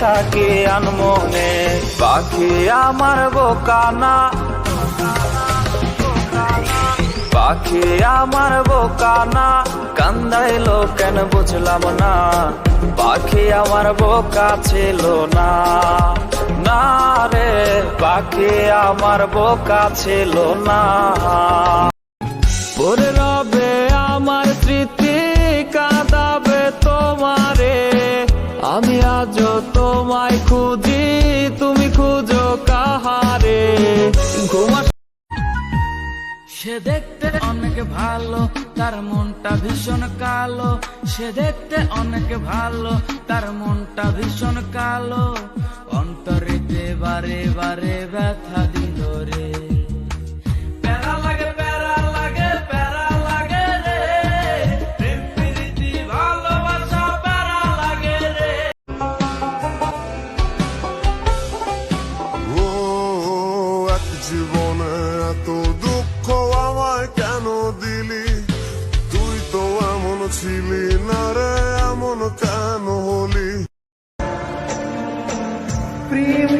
থাকি আনমনে পাখি আমার বোকানা। পাখি আমার বোকানা কান্দাইলো কেন বুঝলাম না। পাখি আমার বোকা ছিল না। না রে পাখি আমার বোকা ছিল না। আমি আজও তোমায় খুঁজি, তুমি খুঁজো কাহারে? সে দেখতে অনেক ভালো, তার মনটা ভীষণ কালো। সে দেখতে অনেক ভালো, তার মনটা ভীষণ কালো। অন্তরেতে বারে বারে ব্যথা জীবনে এত দুঃখ আমায় কেন দিলি? তুই তো এমন ছিলি না রে, এমন কেন হলি? প্রেম